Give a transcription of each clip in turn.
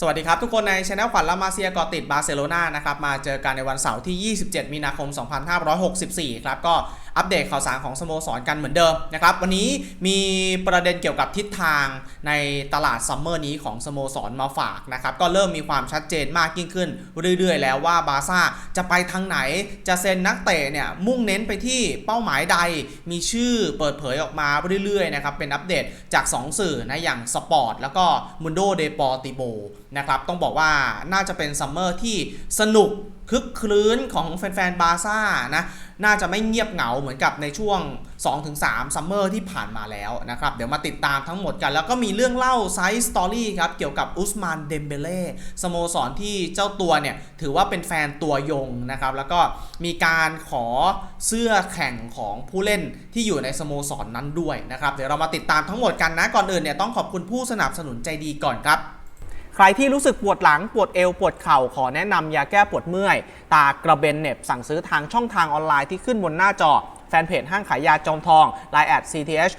สวัสดีครับ ทุกคนในช anel ขวัญลามาเซียกอติดบาร์เซโลนานะครับ มาเจอกันในวันเสาร์ที่ 27 มีนาคม 2564 ครับ ก็ อัปเดตข่าวสารของสโมสรกันเหมือนเดิมนะครับ วันนี้มีประเด็นเกี่ยวกับทิศทางในตลาดซัมเมอร์นี้ของสโมสรมาฝากนะครับ ก็เริ่มมีความชัดเจนมากยิ่งขึ้น เรื่อยๆ แล้วว่าบาร์ซ่าจะไปทางไหนจะเซ็นนักเตะเนี่ยมุ่งเน้นไปที่เป้าหมายใดมีชื่อเปิดเผยออกมาเรื่อยๆนะครับเป็นอัปเดตจาก 2 สื่อนะอย่างสปอร์ตแล้วก็มุนโดเดปอติโบนะครับต้องบอกว่าน่าจะเป็นซัมเมอร์ที่สนุก คึกคลื้นของแฟนๆบาร์ซ่านะน่าจะไม่เงียบเหงาเหมือนกับในช่วง 2-3 ซัมเมอร์ที่ผ่านมาแล้วนะครับ เดี๋ยวมาติดตามทั้งหมดกัน แล้วก็มีเรื่องเล่าไซส์สตอรี่ครับ เกี่ยวกับอุสมานเดมเบเล่สโมสรที่เจ้าตัวเนี่ย ถือว่าเป็นแฟนตัวยงนะครับ แล้วก็มีการขอเสื้อแข่งของผู้เล่นที่อยู่ในสโมสรนนั้นด้วยนะครับ เดี๋ยวเรามาติดตามทั้งหมดกันนะ ก่อนอื่นเนี่ยต้องขอบคุณผู้สนับสนุนใจดีก่อนครับ ใครที่รู้สึกปวดหลังปวดเอวปวดเข่าขอแนะนำยาแก้ปวดเมื่อย ตากระเบนเน็บสั่งซื้อทางช่องทางออนไลน์ที่ขึ้นบนหน้าจอแฟนเพจห้างขายยาจอมทอง Line แอด CTH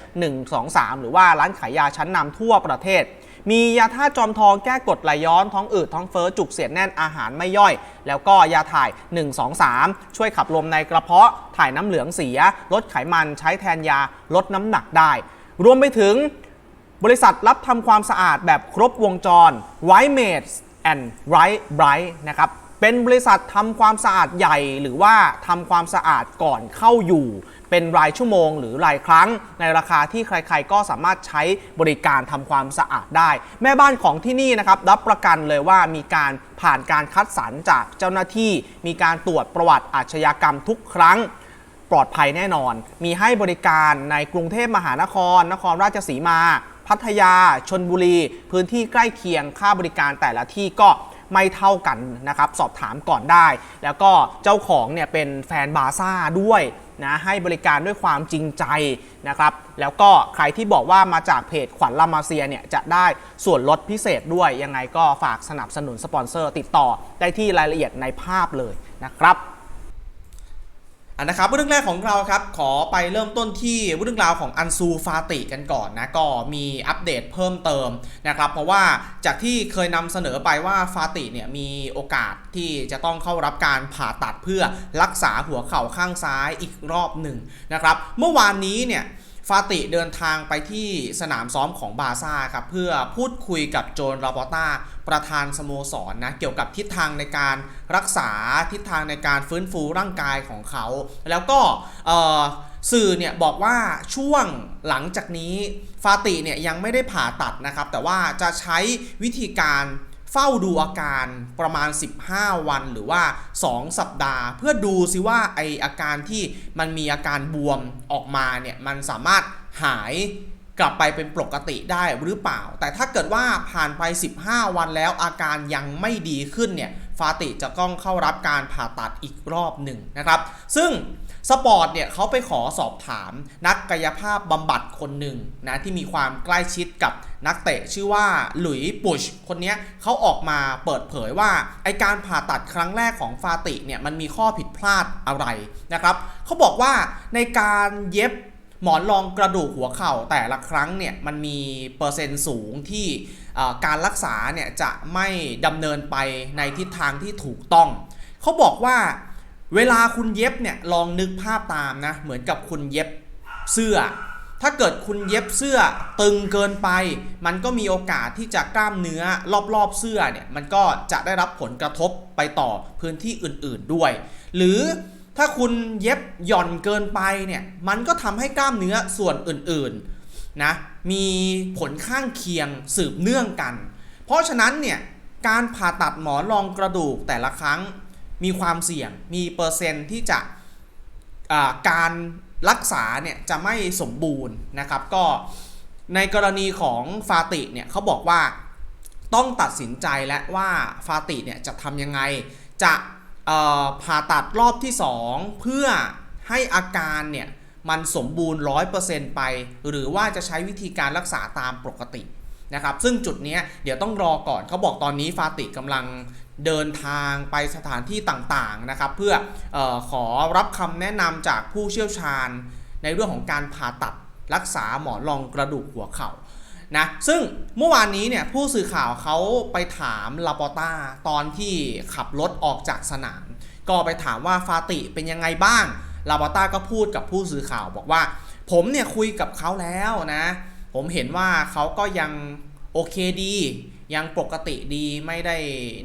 123 หรือว่าร้านขายยาชั้นนำทั่วประเทศ มียาท่าจอมทองแก้กดไหลย้อน ท้องอืด ท้องเฟ้อ จุกเสียดแน่นอาหารไม่ย่อย แล้วก็ยาถ่าย 123 ช่วยขับลมในกระเพาะ ถ่ายน้ำเหลืองเสีย ลดไขมันใช้แทนยาลดน้ำหนักได้ รวมไปถึง บริษัทรับทำความสะอาดแบบครบวงจร White Made and Right Bright นะครับเป็นบริษัททำความสะอาดใหญ่ หรือว่าทำความสะอาดก่อนเข้าอยู่ เป็นรายชั่วโมง หรือรายครั้ง ในราคาที่ใครๆ ก็สามารถใช้บริการทำความสะอาดได้ แม่บ้านของที่นี่นะครับรับประกันเลยว่ามีการผ่านการคัดสรรจากเจ้าหน้าที่ มีการตรวจประวัติอาชญากรรมทุกครั้งปลอดภัยแน่นอน มีให้บริการในกรุงเทพมหานคร นครราชสีมา พัทยาชนบุรี พื้นที่ใกล้เคียงค่าบริการแต่ละที่ก็ไม่เท่ากันนะครับสอบถามก่อนได้ แล้วก็เจ้าของเนี่ยเป็นแฟนบาซ่าด้วยนะให้บริการด้วยความจริงใจนะครับ แล้วก็ใครที่บอกว่ามาจากเพจขวัญลามาเซียเนี่ยจะได้ส่วนลดพิเศษด้วยยังไงก็ฝากสนับสนุนสปอนเซอร์ ติดต่อได้ที่รายละเอียดในภาพเลยนะครับ อันนะครับเรื่องแรกของเราครับขอไปเริ่มต้นที่เรื่องราวของอันซูฟาติกันก่อนนะก็มีอัปเดตเพิ่มเติมนะครับเพราะว่าจากที่เคยนำเสนอไปว่าฟาติเนี่ยมีโอกาสที่จะต้องเข้ารับการผ่าตัดเพื่อรักษาหัวเข่าข้างซ้ายอีกรอบหนึ่งนะครับเมื่อวานนี้เนี่ย ฟาติเดินทางไปที่สนามซ้อมของบาซ่าครับเพื่อพูดคุยกับโจนลาปอต้าประธานสโมสรนนะเกี่ยวกับทิศทางในการรักษาทิศทางในการฟื้นฟูร่างกายของเขา แล้วก็สื่อเนี่ยบอกว่าช่วงหลังจากนี้ฟาติเนี่ยยังไม่ได้ผ่าตัดนะครับ แต่ว่าจะใช้วิธีการ เฝ้าดูอาการประมาณ 15 วันหรือว่า 2 สัปดาห์ เพื่อดูซิว่าไออาการที่มันมีอาการบวมออกมาเนี่ยมันสามารถหายกลับไปเป็นปกติได้หรือเปล่า แต่ถ้าเกิดว่าผ่านไป 15 วันแล้วอาการยังไม่ดีขึ้นเนี่ยฟาติจะต้องเข้ารับการผ่าตัดอีกรอบหนึ่งนะครับ ซึ่ง สปอร์ตเนี่ยเขาไปขอสอบถามนักกายภาพบำบัดคนหนึ่งนะที่มีความใกล้ชิดกับนักเตะชื่อว่าหลุยส์ปุชคนนี้เขาออกมาเปิดเผยว่าไอการผ่าตัดครั้งแรกของฟาติเนี่ยมันมีข้อผิดพลาดอะไรนะครับเขาบอกว่าในการเย็บหมอนรองกระดูกหัวเข่าแต่ละครั้งเนี่ยมันมีเปอร์เซ็นต์สูงที่การรักษาเนี่ยจะไม่ดำเนินไปในทิศทางที่ถูกต้อง เขาบอกว่า เวลาคุณเย็บเนี่ยลองนึกภาพตามนะ เหมือนกับคุณเย็บเสื้อ ถ้าเกิดคุณเย็บเสื้อตึงเกินไป มันก็มีโอกาสที่จะกล้ามเนื้อรอบๆเสื้อเนี่ยมันก็จะได้รับผลกระทบไปต่อพื้นที่อื่นๆด้วย หรือถ้าคุณเย็บหย่อนเกินไปเนี่ยมันก็ทำให้กล้ามเนื้อส่วนอื่นๆนะมีผลข้างเคียงสืบเนื่องกัน เพราะฉะนั้นเนี่ยการผ่าตัดหมอนรองกระดูกแต่ละครั้ง มีความเสี่ยง มีเปอร์เซ็นต์ที่จะการรักษาเนี่ยจะไม่สมบูรณ์นะครับ ก็ในกรณีของฟาติเนี่ยเขาบอกว่าต้องตัดสินใจและว่าฟาติเนี่ยจะทำยังไง จะผ่าตัดรอบที่ 2 เพื่อให้อาการเนี่ยมันสมบูรณ์ 100%ไป หรือว่าจะใช้วิธีการรักษาตามปกตินะครับ ซึ่งจุดนี้เดี๋ยวต้องรอก่อนเขาบอกตอนนี้ฟาติกำลัง เดินทางไปสถานที่ต่างๆนะครับเพื่อออขอรับคำแนะนำจากผู้เชี่ยวชาญ ในเรื่องของการผ่าตัดรักษาหมอนรองกระดูกหัวเข่านะซึ่งเมื่อวานนี้เนี่ยผู้สื่อข่าวเขาไปถามลาปอต้าตอนที่ขับรถออกจากสนาม ก็ไปถามว่าฟาติเป็นยังไงบ้างลาปอต้าก็พูดกับผู้สื่อข่าวบอกว่า ผมเนี่ยคุยกับเขาแล้วนะ ผมเห็นว่าเขาก็ยังโอเคดี ยังปกติดีไม่ได้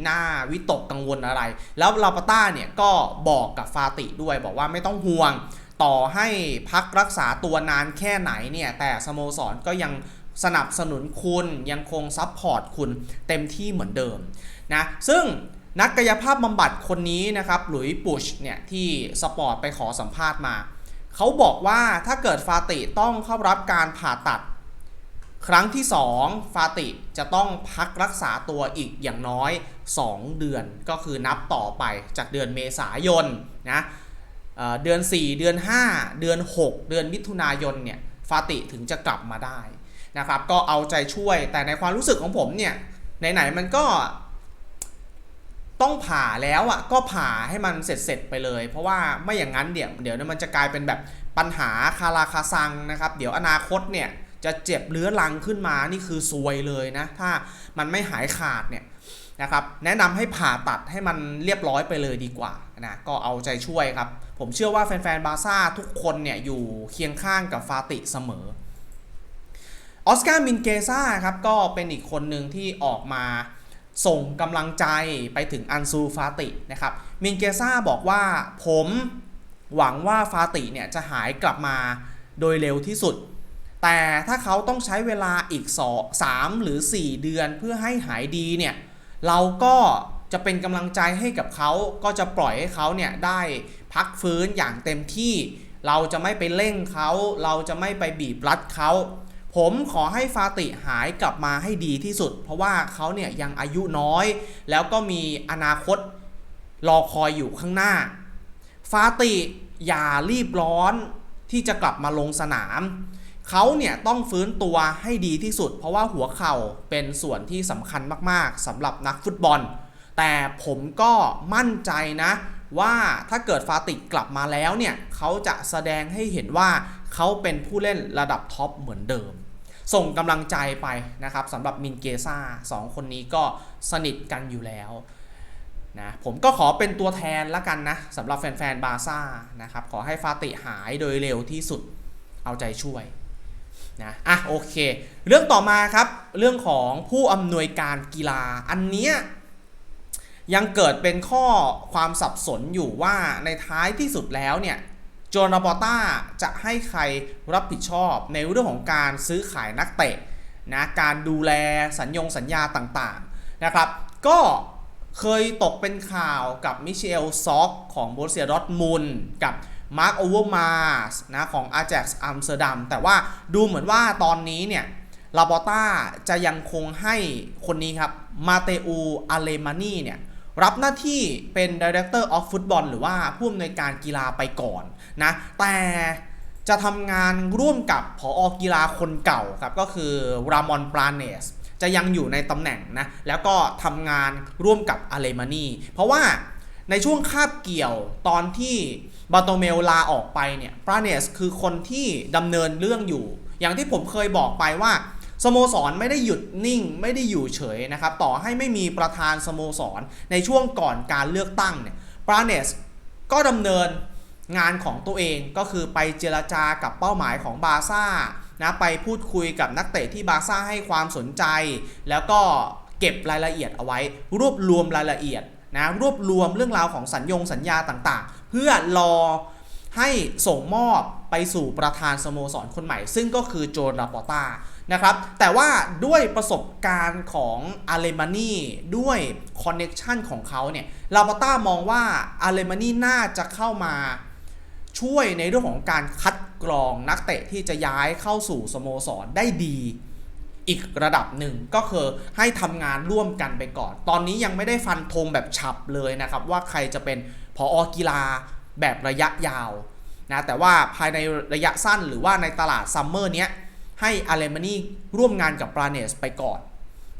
หน่าวิตกกังวลอะไร แล้วลาปาต้าเนี่ยก็บอกกับฟาติด้วยบอกว่าไม่ต้องห่วงต่อให้พักรักษาตัวนานแค่ไหนเนี่ย แต่สโมสรก็ยังสนับสนุนคุณยังคงซัพพอร์ตคุณเต็มที่เหมือนเดิมนะซึ่งนักกายภาพบำบัดคนนี้นะครับหลุยปุชเนี่ยที่สปอร์ตไปขอสัมภาษณ์มา เขาบอกว่าถ้าเกิดฟาติต้องเข้ารับการผ่าตัด ครั้งที่ 2 ฟาติจะต้องพักรักษาตัวอีกอย่างน้อย 2 เดือน ก็คือนับต่อไปจากเดือนเมษายนนะเเดือน 4 เดือน 5 เดือน 6 เดือนมิถุนายนเนี่ยฟาติถึงจะกลับมาได้นะครับ ก็เอาใจช่วยแต่ในความรู้สึกของผมเนี่ยไหนๆมันก็ต้องผ่าแล้วอะก็ผ่าให้มันเสร็จๆไปเลย เพราะว่าไม่อย่างนั้นเดี๋ยวเดี๋ยวมันจะกลายเป็นแบบปัญหาคาราคาซังนะครับ เดี๋ยวอนาคตเนี่ย จะเจ็บเรื้อรังขึ้นมานี่คือซวยเลยนะ ถ้ามันไม่หายขาดเนี่ยนะครับแนะนำให้ผ่าตัดให้มันเรียบร้อยไปเลยดีกว่านะก็เอาใจช่วยครับ ผมเชื่อว่าแฟนๆบาร์ซ่าทุกคนเนี่ยอยู่เคียงข้างกับฟาติเสมอออสการ์มินเกซ่าครับก็เป็นอีกคนหนึ่งที่ออกมาส่งกำลังใจไปถึงอันซูฟาตินะครับมินเกซ่าบอกว่าผมหวังว่าฟาติเนี่ยจะหายกลับมาโดยเร็วที่สุด แต่ถ้าเขาต้องใช้เวลาอีก3หรือ 4 เดือนเพื่อให้หายดีเนี่ยเราก็จะเป็นกำลังใจให้กับเขาก็จะปล่อยให้เขาเนี่ยได้พักฟื้นอย่างเต็มที่ เราจะไม่ไปเร่งเขา เราจะไม่ไปบีบรัดเขาผมขอให้ฟาติหายกลับมาให้ดีที่สุด เพราะว่าเขาเนี่ยยังอายุน้อย แล้วก็มีอนาคตรอคอยอยู่ข้างหน้า ฟาติอย่ารีบร้อนที่จะกลับมาลงสนาม เขาเนี่ยต้องฟื้นตัวให้ดีที่สุด เพราะว่าหัวเข่าเป็นส่วนที่สำคัญมากๆสำหรับนักฟุตบอล แต่ผมก็มั่นใจนะ ว่าถ้าเกิดฟาติกลับมาแล้วเนี่ยเขาจะแสดงให้เห็นว่าเขาเป็นผู้เล่นระดับท็อปเหมือนเดิม ส่งกำลังใจไปนะครับสำหรับมินเกซ่าสองคนนี้ก็สนิทกันอยู่แล้วนะผมก็ขอเป็นตัวแทนละกันนะสำหรับแฟนๆบาร์ซ่านะครับขอให้ฟาติหายโดยเร็วที่สุดเอาใจช่วย นะอะโอเค เรื่องต่อมาครับ เรื่องของผู้อำนวยการกีฬาอันเนี้ยยังเกิดเป็นข้อความสับสนอยู่ว่าในท้ายที่สุดแล้วเนี่ยโจนาปอต้าจะให้ใครรับผิดชอบในเรื่องของการซื้อขายนักเตะนะการดูแลสัญญงสัญญาต่างๆนะครับ ก็เคยตกเป็นข่าวกับมิเชลซอกของโบรเซียดอร์ทมุนกับ มาร์คโอเวอร์มาสนะของอา a x อัมสเตอร์ดัมแต่ว่าดูเหมือนว่าตอนนี้เนี่ยลาปอต้าจะยังคงให้คนนี้ครับมาเตอูอาเลมานีเนี่ยรับหน้าที่เป็น Director of Football หรือว่าผู้อำนวยการกีฬาไปก่อนนะแต่จะทำงานร่วมกับผออกีฬาคนเก่าครับก็คือรามอนปราเนสจะยังอยู่ในตำแหน่งนะแล้วก็ทำงานร่วมกับอาเลมานีเพราะว่าในช่วงคาบเกี่ยวตอนที่ บาโตเมลลาออกไปเนี่ยปราเนสคือคนที่ดำเนินเรื่องอยู่ อย่างที่ผมเคยบอกไปว่าสโมสรไม่ได้หยุดนิ่งไม่ได้อยู่เฉยนะครับ ต่อให้ไม่มีประธานสโมสรในช่วงก่อนการเลือกตั้งเนี่ยปราเนสก็ดำเนินงานของตัวเองก็คือไปเจรจากับเป้าหมายของบาซ่านะไปพูดคุยกับนักเตะที่บาซ่าให้ความสนใจ แล้วก็เก็บรายละเอียดเอาไว้ รวบรวมรายละเอียดนะรวบรวมเรื่องราวของสัญญงสัญญาต่างๆ พื่อรอให้ส่งมอบไปสู่ประธานสโมสรคนใหม่ ซึ่งก็คือโจนลาปอต้านะครับ แต่ว่าด้วยประสบการณ์ของอาเลมานีด้วยคอนเน็ชันของเขาเนี่ยลาปาต้ามองว่าอาเลมานีน่าจะเข้ามาช่วยในเรื่องของการคัดกรองนักเตะที่จะย้ายเข้าสู่สโมสรได้ดีอีกระดับหนึ่งก็คือให้ทำงานร่วมกันไปก่อน ตอนนี้ยังไม่ได้ฟันธงแบบฉับเลยนะครับ ว่าใครจะเป็น พออกีฬาแบบระยะยาวนะแต่ว่าภายในระยะสั้นหรือว่าในตลาดซัมเมอร์เนี้ยให้อาเลมานีร่วมงานกับปราเนสไปก่อน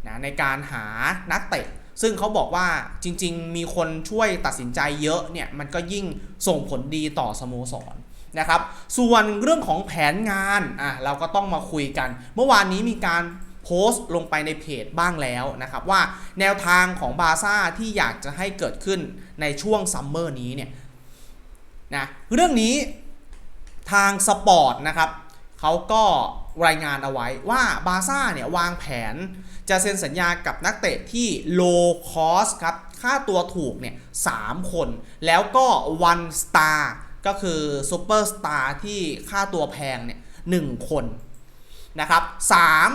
นะในการหานักเตะ ซึ่งเขาบอกว่าจริงๆ มีคนช่วยตัดสินใจเยอะเนี่ยมันก็ยิ่งส่งผลดีต่อสโมสรนะครับ ส่วนเรื่องของแผนงานอะเราก็ต้องมาคุยกัน เมื่อวานนี้มีการ โพสต์ลงไปในเพจบ้างแล้วนะครับว่าแนวทางของบาซ่าที่อยากจะให้เกิดขึ้นในช่วงซัมเมอร์นี้เนี่ยนะเรื่องนี้ทางสปอร์ตนะครับเขาก็รายงานเอาไว้ว่าบาซ่าเนี่ยวางแผนจะเซ็นสัญญากับนักเตะที่ low cost ครับค่าตัวถูกเนี่ย3คน แล้วก็ one star ก็คือ super star ที่ค่าตัวแพงเนี่ย1คนนะครับ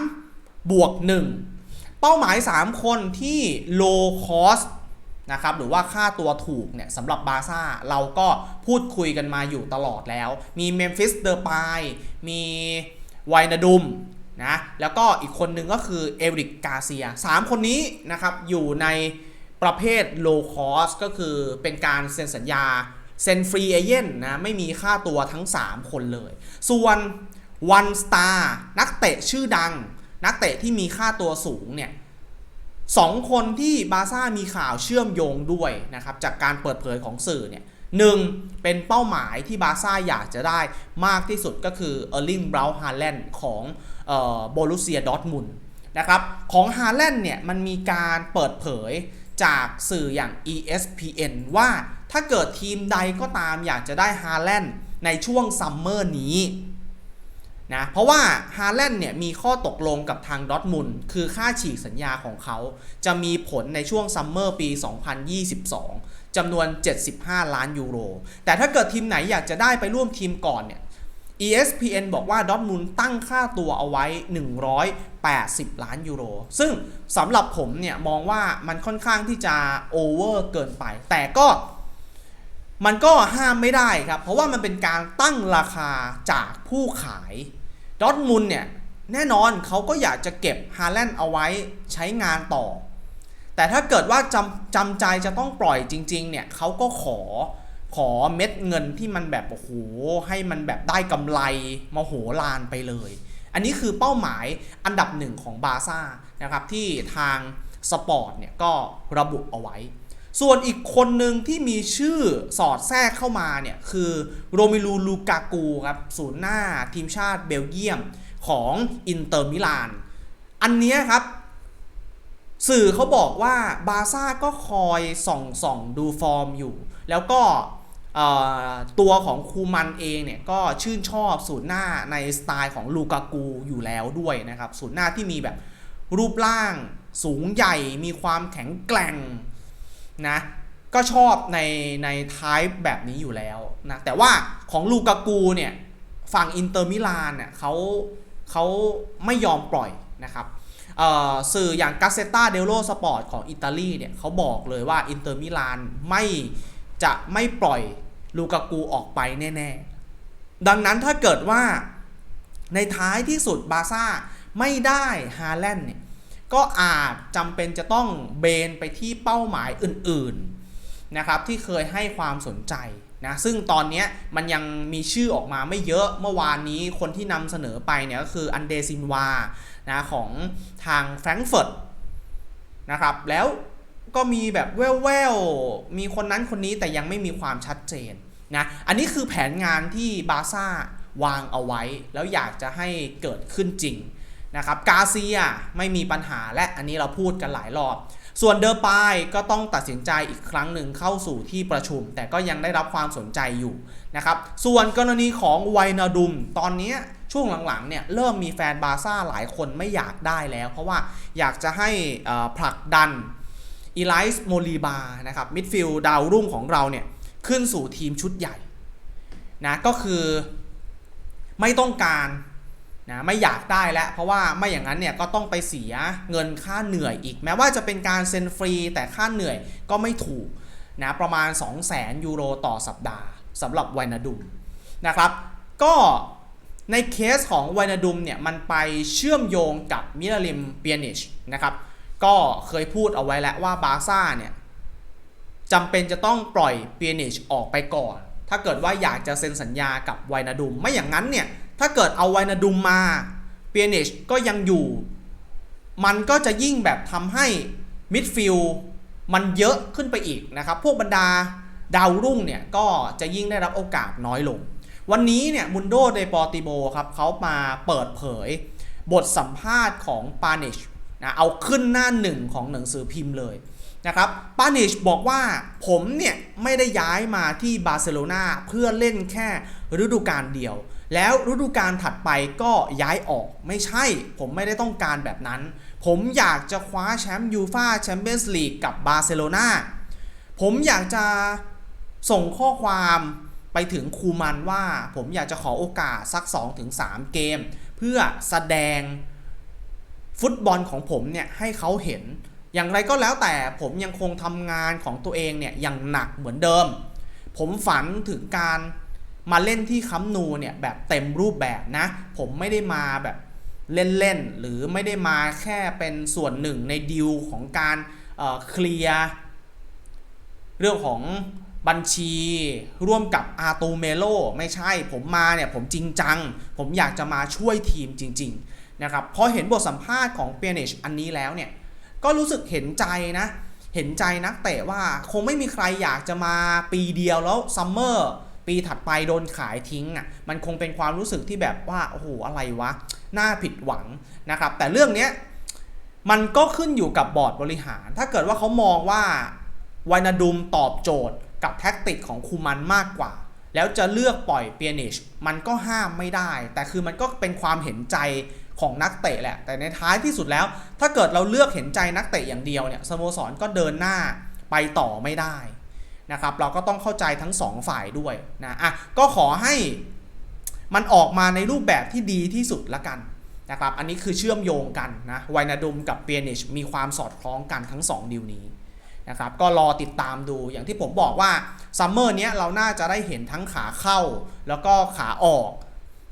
3 บวก 1 เป้าหมาย 3 คนที่ low cost นะครับหรือว่าค่าตัวถูกเนี่ยสำหรับบาซ่าเราก็พูดคุยกันมาอยู่ตลอดแล้ว มีเมมฟิสเดอร์ปายมีไวนาดุมนะแล้วก็อีกคนหนึ่งก็คือเอริกกาเซีย 3 คนนี้นะครับอยู่ในประเภท low cost ก็คือเป็นการเซ็นสัญญาเซ็นฟรีเอเย่นนะไม่มีค่าตัวทั้ง 3 คนเลย ส่วน one star นักเตะชื่อดัง นักเตะที่มีค่าตัวสูงเนี่ยสองคนที่บาซ่ามีข่าวเชื่อมโยงด้วยนะครับจากการเปิดเผยของสื่อเนี่ยหนึ่งเป็นเป้าหมายที่บาซ่าอยากจะได้มากที่สุดก็คือเออร์ลิงบราวน์ฮาแลนด์ของโบลูเซียดอร์ทมุนนะครับของฮาแลนด์เนี่ยมันมีการเปิดเผยจากสื่ออย่าง ESPN ว่าถ้าเกิดทีมใดก็ตามอยากจะได้ฮาแลนด์ในช่วงซัมเมอร์นี้ นะเพราะว่าฮาแลนด์เนี่ยมีข้อตกลงกับทางดอทมุนคือค่าฉีกสัญญาของเขา จะมีผลในช่วงซัมเมอร์ปี 2022 จำนวน 75 ล้านยูโร แต่ถ้าเกิดทีมไหนอยากจะได้ไปร่วมทีมก่อนเนี่ย ESPN บอกว่าดอทมุนตั้งค่าตัวเอาไว้ 180 ล้านยูโร ซึ่งสำหรับผมเนี่ยมองว่ามันค่อนข้างที่จะโอเวอร์เกินไป แต่ก็มันก็ห้ามไม่ได้ครับ เพราะว่ามันเป็นการตั้งราคาจากผู้ขาย ดอทมุนเนี่ยแน่นอนเขาก็อยากจะเก็บฮาแลนด์เอาไว้ใช้งานต่อ แต่ถ้าเกิดว่าจำจำใจจะต้องปล่อยจริงๆเนี่ยเขาก็ขอขอเม็ดเงินที่มันแบบโอ้โหให้มันแบบได้กำไรมโหฬารไปเลย อันนี้คือเป้าหมายอันดับหนึ่งของบาซ่านะครับที่ทางสปอร์ตเนี่ยก็ระบุเอาไว้ ส่วนอีกคนหนึ่งที่มีชื่อสอดแทรกเข้ามาเนี่ย คือโรมิลูลูกากูครับศูนย์หน้าทีมชาติเบลเยียมของอินเตอร์มิลาน อันนี้ครับ สื่อเขาบอกว่าบาซ่าก็คอยส่องส่องดูฟอร์มอยู่ แล้วก็ตัวของคูมันเองเนี่ยก็ชื่นชอบศูนย์หน้าในสไตล์ของลูกากูอยู่แล้วด้วยนะครับ ศูนย์หน้าที่มีแบบรูปร่างสูงใหญ่มีความแข็งแกร่ง นะก็ชอบในในทายแบบนี้อยู่แล้วนะแต่ว่าของลูกากูเนี่ยฝั่งอินเตอร์มิลานเนี่ยเขาเขาไม่ยอมปล่อยนะครับสื่ออย่างกาเซตาเดโ o สปอร์ตของอิตาลีเนี่ยเขาบอกเลยว่าอินเตอร์มิลานไม่จะไม่ปล่อยลูกากูออกไปแน่ๆ ดังนั้นถ้าเกิดว่าในท้ายที่สุดบาซ่าไม่ได้ฮาแลนด์เนี่ย ก็อาจจำเป็นจะต้องเบนไปที่เป้าหมายอื่นๆนะครับที่เคยให้ความสนใจนะซึ่งตอนนี้มันยังมีชื่อออกมาไม่เยอะเมื่อวานนี้คนที่นำเสนอไปเนี่ยก็คืออันเดซินวานะของทางแฟรงก์เฟิร์ตนะครับแล้วก็มีแบบแว่วๆ มีคนนั้นคนนี้แต่ยังไม่มีความชัดเจนนะอันนี้คือแผนงานที่บาซ่าวางเอาไว้ แล้วอยากจะให้เกิดขึ้นจริง นะครับกาเซียไม่มีปัญหาและอันนี้เราพูดกันหลายรอบ ส่วนเดอร์ปายก็ต้องตัดสินใจอีกครั้งหนึ่งเข้าสู่ที่ประชุม แต่ก็ยังได้รับความสนใจอยู่นะครับส่วนกรณีของไวนาดุมตอนนี้ช่วงหลังๆเนี่ยเริ่มมีแฟนบาซ่าหลายคนไม่อยากได้แล้ว เพราะว่าอยากจะให้ผลักดันอีไลส์โมลีบานะครับมิดฟิลด์ดาวรุ่งของเราเนี่ยขึ้นสู่ทีมชุดใหญ่นะก็คือไม่ต้องการ นะไม่อยากได้แล้ว เพราะว่าไม่อย่างนั้นเนี่ยก็ต้องไปเสียเงินค่าเหนื่อยอีก แม้ว่าจะเป็นการเซ็นฟรีแต่ค่าเหนื่อยก็ไม่ถูกนะประมาณ 2 0 0 0 0 0ยูโรต่อสัปดาห์สำหรับไวนาดุมนะครับก็ในเคสของไวนาดุมเนี่ยมันไปเชื่อมโยงกับมิลลิมเปียนิชนะครับก็เคยพูดเอาไว้แล้วว่าบาร์ซ่าเนี่ยจำเป็นจะต้องปล่อยเปียนิชออกไปก่อน ถ้าเกิดว่าอยากจะเซ็นสัญญากับไวนาดุม ไม่อย่างนั้นเนี่ย ถ้าเกิดเอาไวนาดุมมาเปียนิชก็ยังอยู่ มันก็จะยิ่งแบบทำให้มิดฟิลมันเยอะขึ้นไปอีกนะครับ พวกบรรดาดาวรุ่งเนี่ยก็จะยิ่งได้รับโอกาสน้อยลง วันนี้เนี่ยมุนโดเดปอติโบครับเขามาเปิดเผย บทสัมภาษณ์ของปานิชนะเอาขึ้นหน้าหนึ่งของหนังสือพิมพ์เลยนะครับปานิชบอกว่าผมเนี่ยไม่ได้ย้ายมาที่บาร์เซโลนาเพื่อเล่นแค่ฤดูกาลเดียว แล้วฤดูกาลถัดไปก็ย้ายออกไม่ใช่ ผมไม่ได้ต้องการแบบนั้น ผมอยากจะคว้าแชมป์ยูฟาแชมเปี้ยนส์ลีกกับบาร์เซโลนาผมอยากจะส่งข้อความไปถึงคูมันว่า ผมอยากจะขอโอกาสสัก 2-3 เกม เพื่อแสดงฟุตบอลของผมเนี่ยให้เขาเห็น อย่างไรก็แล้วแต่ผมยังคงทำงานของตัวเองเนี่ยอย่างหนักเหมือนเดิม ผมฝันถึงการ มาเล่นที่คัมนูเนี่ยแบบเต็มรูปแบบนะ ผมไม่ได้มาแบบเล่นๆ หรือไม่ได้มาแค่เป็นส่วนหนึ่งในดีลของการเคลียร์เรื่องของบัญชีร่วมกับอาตูเมโลไม่ใช่ผมมาเนี่ยผมจริงจัง ผมอยากจะมาช่วยทีมจริง ๆ นะครับพอเห็นบทสัมภาษณ์ของเปียนิชอันนี้แล้วเนี่ยก็รู้สึกเห็นใจนะ เห็นใจนักเตะว่าคงไม่มีใครอยากจะมาปีเดียวแล้วซัมเมอร์ ปีถัดไปโดนขายทิ้งอะมันคงเป็นความรู้สึกที่แบบว่าโอ้โหอะไรวะน่าผิดหวังนะครับ แต่เรื่องเนี้ยมันก็ขึ้นอยู่กับบอร์ดบริหาร ถ้าเกิดว่าเขามองว่าวานาดุมตอบโจทย์กับแท็กติกของคูมันมากกว่า แล้วจะเลือกปล่อยเปียนิชมันก็ห้ามไม่ได้ แต่คือมันก็เป็นความเห็นใจของนักเตะแหละ แต่ในท้ายที่สุดแล้ว ถ้าเกิดเราเลือกเห็นใจนักเตะอย่างเดียวเนี่ยสโมสรก็เดินหน้าไปต่อไม่ได้ นะครับเราก็ต้องเข้าใจทั้งสองฝ่ายด้วยนะอะก็ขอให้มันออกมาในรูปแบบที่ดีที่สุดละกันนะครับอันนี้คือเชื่อมโยงกันนะไวนาดุมกับเปียนิชมีความสอดคล้องกันทั้งสองดีลนี้นะครับก็รอติดตามดูอย่างที่ผมบอกว่าซัมเมอร์นี้ยเราน่าจะได้เห็นทั้งขาเข้า แล้วก็ขาออก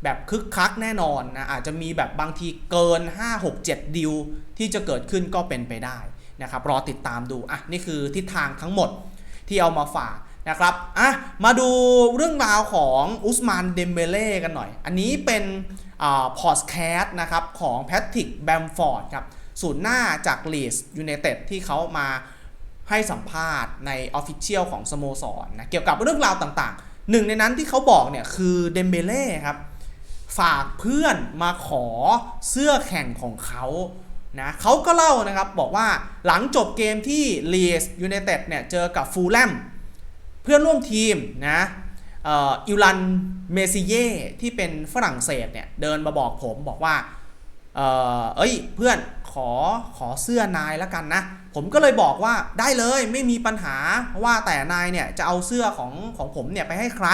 แบบคึกคักแน่นอนนะอาจจะมีแบบบางทีเกิน 5 6 7 ดิวที่จะเกิดขึ้นก็เป็นไปได้นะครับรอติดตามดูอะนี่คือทิศทางทั้งหมด ที่เอามาฝากนะครับอะมาดูเรื่องราวของอุสมานเดมเบเล่กันหน่อย อันนี้เป็นพอดแคสต์นะครับของแพทริกแบมฟอร์ดครับศูนย์หน้าจากลีสยูไนเต็ดที่เขามาให้สัมภาษณ์ในออฟฟิเชียลของสโมสรนะเกี่ยวกับเรื่องราวต่างๆ หนึ่งในนั้นที่เขาบอกเนี่ยคือเดมเบเล่ครับฝากเพื่อนมาขอเสื้อแข่งของเขา นะเขาก็เล่านะครับบอกว่าหลังจบเกมที่ลีสยูไนเต็ดเนี่ยเจอกับฟูลแลมเพื่อนร่วมทีมนะอิลันเมซิเย่ที่เป็นฝรั่งเศสเนี่ยเดินมาบอกผมบอกว่าเออเอ้ยเพื่อนขอขอเสื้อนายแล้วกันนะ ผมก็เลยบอกว่าได้เลยไม่มีปัญหาว่าแต่นายเนี่ยจะเอาเสื้อของของผมเนี่ยไปให้ใคร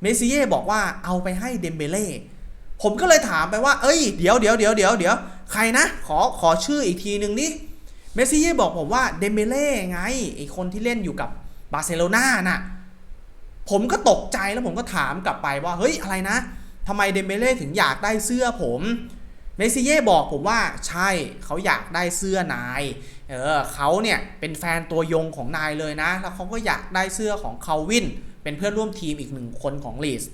เมซิเย่บอกว่าเอาไปให้เดมเบเล่ ผมก็เลยถามไปว่า เอ้ย เดี๋ยวเดี๋ยวเดี๋ยวเดี๋ยวเดี๋ยวใครนะ ขอขอชื่ออีกทีหนึ่งดิเมสซิเย่บอกผมว่าเดเบเล่ไงไอคนที่เล่นอยู่กับบาร์เซโลนาน่ะ ผมก็ตกใจแล้วผมก็ถามกลับไปว่าเฮ้ยอะไรนะทำไมเดเบเล่ถึงอยากได้เสื้อผมเมซิเย่บอกผมว่าใช่เขาอยากได้เสื้อนาย เออเขาเนี่ยเป็นแฟนตัวยงของนายเลยนะ แล้วเขาก็อยากได้เสื้อของคาวิน เป็นเพื่อนร่วมทีมอีกหนึ่งคนของลีส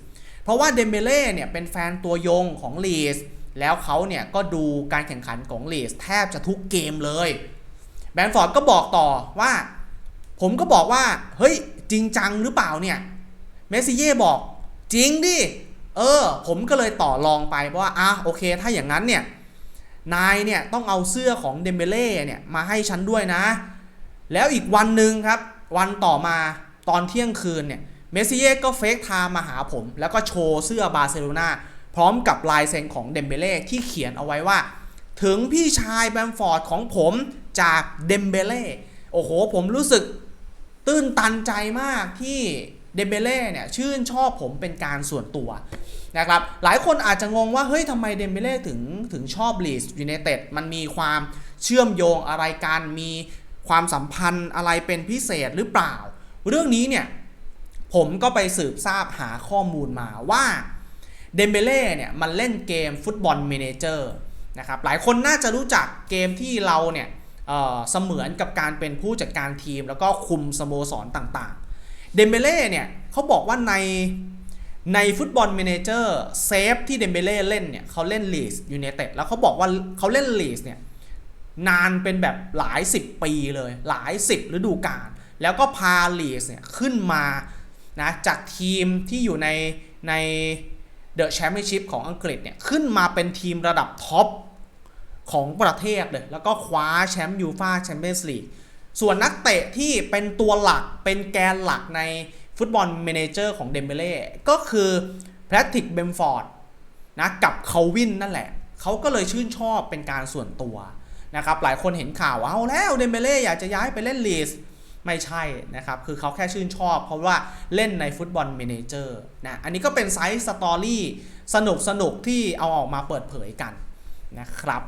เพราะว่าเดมเบเล่เนี่ยเป็นแฟนตัวยงของลีสแล้วเขาเนี่ยก็ดูการแข่งขันของลีสแทบจะทุกเกมเลยแบนฟอร์ดก็บอกต่อว่า ผมก็บอกว่า เฮ้ย จริงจังหรือเปล่าเนี่ยเมสซิเย่บอก จริงดิ เออ ผมก็เลยต่อรองไปเพราะว่าอะโอเค ถ้าอย่างนั้นเนี่ยนายเนี่ยต้องเอาเสื้อของเดมเบเล่เนี่ยมาให้ฉันด้วยนะ แล้วอีกวันหนึ่งครับ วันต่อมาตอนเที่ยงคืนเนี่ย เมสซิเย่ก็เฟกไทม์มาหาผม แล้วก็โชว์เสื้อบาร์เซโลนาพร้อมกับลายเซ็นของเดมเบเล่ที่เขียนเอาไว้ว่า ถึงพี่ชายแบมฟอร์ดของผมจากเดมเบเล่โอ้โห ผมรู้สึกตื้นตันใจมากที่เดมเบเล่เนี่ยชื่นชอบผมเป็นการส่วนตัวนะครับหลายคนอาจจะงงว่า เฮ้ยทำไมเดมเบเล่ถึงถึงชอบลีสยูไนเต็ดมันมีความเชื่อมโยงอะไรกัน มีความสัมพันธ์อะไรเป็นพิเศษหรือเปล่า เรื่องนี้เนี่ย ผมก็ไปสืบทราบหาข้อมูลมาว่าเดมเบเล่เนี่ยมันเล่นเกมฟุตบอลเมเนเจอร์นะครับหลายคนน่าจะรู้จักเกมที่เราเนี่ยเเสมือนกับการเป็นผู้จัดการทีม แล้วก็คุมสโมสรต่างๆเดมเบเล่เนี่ยเขาบอกว่าในในฟุตบอลเมเนเจอร์เซฟที่เดมเบเล่เล่นเนี่ยเขาเล่นลีสยูเนเต็ดแล้วเขาบอกว่าเขาเล่นลีสเนี่ยนานเป็นแบบหลาย 10 ปีเลยหลาย 10ฤดูกาลแล้วก็พาลีสเนี่ยขึ้นมา นะจากทีมที่อยู่ในในเดอะแชมเปี้ยนชิพของอังกฤษเนี่ยขึ้นมาเป็นทีมระดับท็อปของประเทศเลย แล้วก็คว้าแชมป์ยูฟาแชมเปี้ยนส์ลีกส่วนนักเตะที่เป็นตัวหลักเป็นแกนหลักในฟุตบอลเมนเจอร์ของเดมเบเล่ก็คือแพทริกเบมฟอร์ดนะกับเคาวินนั่นแหละ เขาก็เลยชื่นชอบเป็นการส่วนตัวนะครับหลายคนเห็นข่าวว่าเอาแล้วเดมเบเล่อยากจะย้ายไปเล่นลีส ไม่ใช่นะครับ คือเขาแค่ชื่นชอบ เพราะว่าเล่นในฟุตบอลเมเนเจอร์นะ อันนี้ก็เป็นไซส์สตอรี่สนุกสนุกที่เอาออกมาเปิดเผยกันนะครับ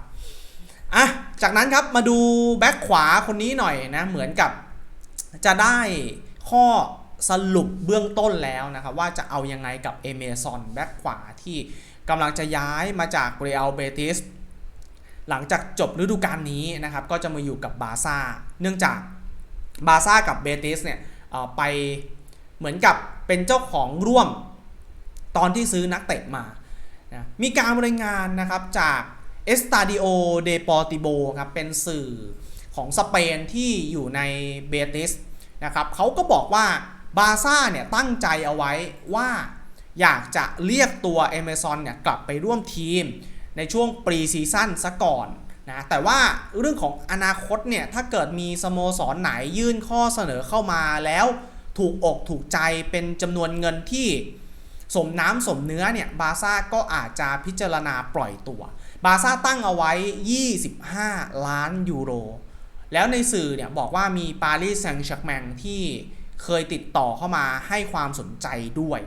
อะจากนั้นครับมาดูแบ็คขวาคนนี้หน่อยนะ เหมือนกับจะได้ข้อสรุปเบื้องต้นแล้วนะครับว่าจะเอายังไงกับเอเมซอนแบ็คขวาที่กำลังจะย้ายมาจากเรอัลเบติสหลังจากจบฤดูกาลนี้นะครับก็จะมาอยู่กับบาซ่า เนื่องจาก บาซ่ากับเบติสเนี่ยไปเหมือนกับเป็นเจ้าของร่วมตอนที่ซื้อนักเตะมานะมีการรายงานนะครับจาก Estadio de Portibo ครับเป็นสื่อของสเปนที่อยู่ในเบติสนะครับเขาก็บอกว่าบาซ่าเนี่ยตั้งใจเอาไว้ว่าอยากจะเรียกตัวเอเมซอนเนี่ยกลับไปร่วมทีมในช่วงปรีซีซั่นซะก่อน นะแต่ว่าเรื่องของอนาคตเนี่ยถ้าเกิดมีสโมสรไหนยื่นข้อเสนอเข้ามาแล้วถูกอกถูกใจเป็นจำนวนเงินที่สมน้ำสมเนื้อเนี่ยบาซ่าก็อาจจะพิจารณาปล่อยตัว บาซ่าตั้งเอาไว้ 25 ล้านยูโร แล้วในสื่อเนี่ยบอกว่ามีปารีสแซงต์แชร์กแมงที่เคยติดต่อเข้ามาให้ความสนใจด้วย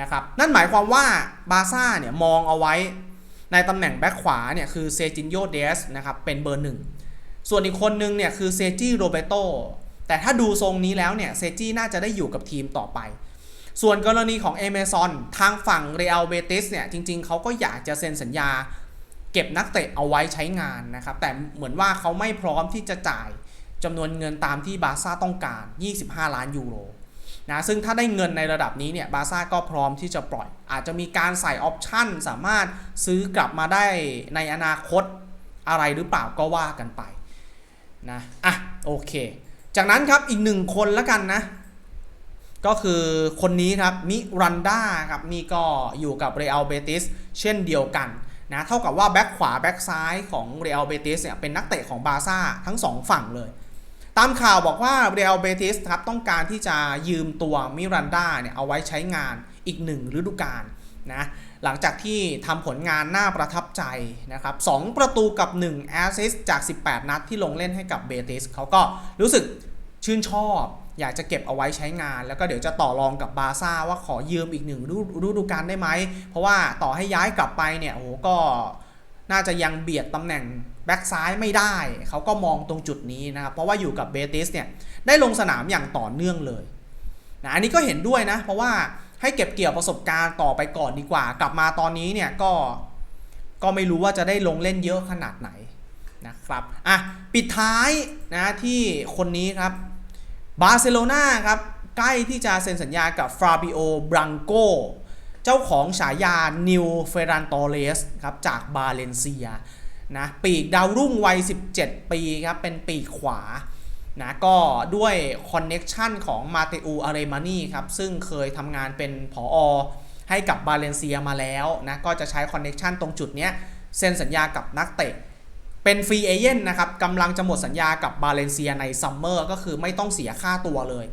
นะครับนั่นหมายความว่าบาซ่าเนี่ยมองเอาไว้ ในตำแหน่งแบ็คขวาเนี่ยคือเซจินโยเดสนะครับเป็นเบอร์หนึ่งส่วนอีกคนนึงเนี่ยคือเซจิโรเบโตแต่ถ้าดูทรงนี้แล้วเนี่ยเซจิน่าจะได้อยู่กับทีมต่อไป ส่วนกรณีของเอเมซอนทางฝั่งเรอัลเบติสเนี่ยจริง ๆเขาก็อยากจะเซ็นสัญญา เก็บนักเตะเอาไว้ใช้งานนะครับแต่เหมือนว่าเขาไม่พร้อมที่จะจ่ายจำนวนเงินตามที่บาร์ซ่าต้องการ 25 ล้านยูโร นะซึ่งถ้าได้เงินในระดับนี้เนี่ยบาซ่าก็พร้อมที่จะปล่อย อาจจะมีการใส่ออปชั่นสามารถซื้อกลับมาได้ในอนาคตอะไรหรือเปล่าก็ว่ากันไปนะอะโอเค จากนั้นครับอีกหนึ่งคนล้วกันนะ ก็คือคนนี้ครับมิรันดาครับนี่ก็อยู่กับเรอัลเบติสเช่นเดียวกันนะเท่ากับว่าแบ็คขวาแบ็คซ้ายของเรอัลเบติสเนี่ยเป็นนักเตะของบาซ่าทั้งสองฝั่งเลย ตามข่าวบอกว่าเรอัลเบติสครับต้องการที่จะยืมตัวมิรันดาเนี่ยเอาไว้ใช้งานอีกหนึ่งฤดูกาลนะหลังจากที่ทำผลงานน่าประทับใจนะครับ2ประตูกับ1แอสซิสจาก 18 นัดที่ลงเล่นให้กับเบติสเขาก็รู้สึกชื่นชอบอยากจะเก็บเอาไว้ใช้งาน แล้วก็เดี๋ยวจะต่อรองกับบาซ่าว่าขอยืมอีกหนึ่งฤดูกาลได้ไหม เพราะว่าต่อให้ย้ายกลับไปเนี่ยโอ้โหก็น่าจะยังเบียดตำแหน่ง บ็กซ้ายไม่ได้ เขาก็มองตรงจุดนี้นะครับ เพราะว่าอยู่กับเบติสเนี่ยได้ลงสนามอย่างต่อเนื่องเลยนะอันนี้ก็เห็นด้วยนะ เพราะว่าให้เก็บเกี่ยวประสบการณ์ต่อไปก่อนดีกว่า กลับมาตอนนี้เนี่ยก็ก็ไม่รู้ว่าจะได้ลงเล่นเยอะขนาดไหนนะครับอะปิดท้ายนะที่คนนี้ครับบาร์เซโลนาครับใกล้ที่จะเซ็นสัญญากับฟราบิโอบรังโกเจ้าของฉายานิวเฟรันโตเลสครับจากบาเลนเซีย นะปีกดาวรุ่งวัย 17 ปีครับ เป็นปีกขวานะก็ด้วยคอนเน็ชันของมาเตอูอาเรมานีครับ ซึ่งเคยทำงานเป็นผออให้กับบาเลนเซียมาแล้วนะก็จะใช้คอนเน็ชันตรงจุดนี้เซ็นสัญญากับนักเตะ เป็นฟรีเอเจนต์นะครับกำลังจะหมดสัญญากับบาเลนเซียในซัมเมอร์ก็คือไม่ต้องเสียค่าตัวเลย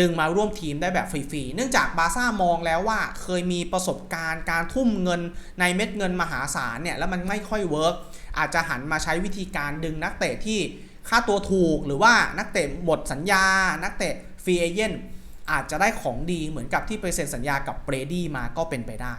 ดึงมาร่วมทีมได้แบบฟรีๆ เนื่องจากบาซ่ามองแล้วว่าเคยมีประสบการณ์การทุ่มเงินในเม็ดเงินมหาศาลเนี่ยแล้วมันไม่ค่อยเวิร์กอาจจะหันมาใช้วิธีการดึงนักเตะที่ค่าตัวถูกหรือว่านักเตะหมดสัญญา นักเตะฟรีเอเจนต์อาจจะได้ของดีเหมือนกับที่ไปเซ็นสัญญากับเบรดี้มาก็เป็นไปได้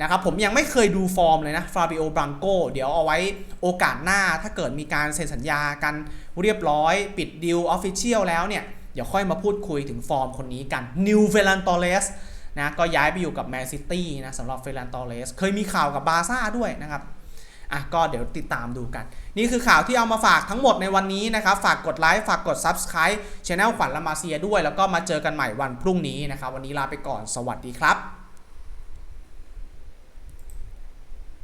นะครับผมยังไม่เคยดูฟอร์มเลยนะฟาบิโอบรังโกเดี๋ยวเอาไว้โอกาสหน้าถ้าเกิดมีการเซ็นสัญญากันเรียบร้อย ปิดดีลออฟฟิเชียลแล้วเนี่ย เดี๋ยวค่อยมาพูดคุยถึงฟอร์มคนนี้กันนิวเฟลันตอเลสนะก็ย้ายไปอยู่กับแมนซิตี้นะสำหรับเฟลันตอเลสเคยมีข่าวกับบาร์ซ่าด้วยนะครับอะก็เดี๋ยวติดตามดูกัน นี่คือข่าวที่เอามาฝากทั้งหมดในวันนี้นะครับ ฝากกดไลค์ฝากกด Subscribe Channel ขวัญละมาเซียด้วย แล้วก็มาเจอกันใหม่วันพรุ่งนี้นะครับ วันนี้ลาไปก่อนสวัสดีครับ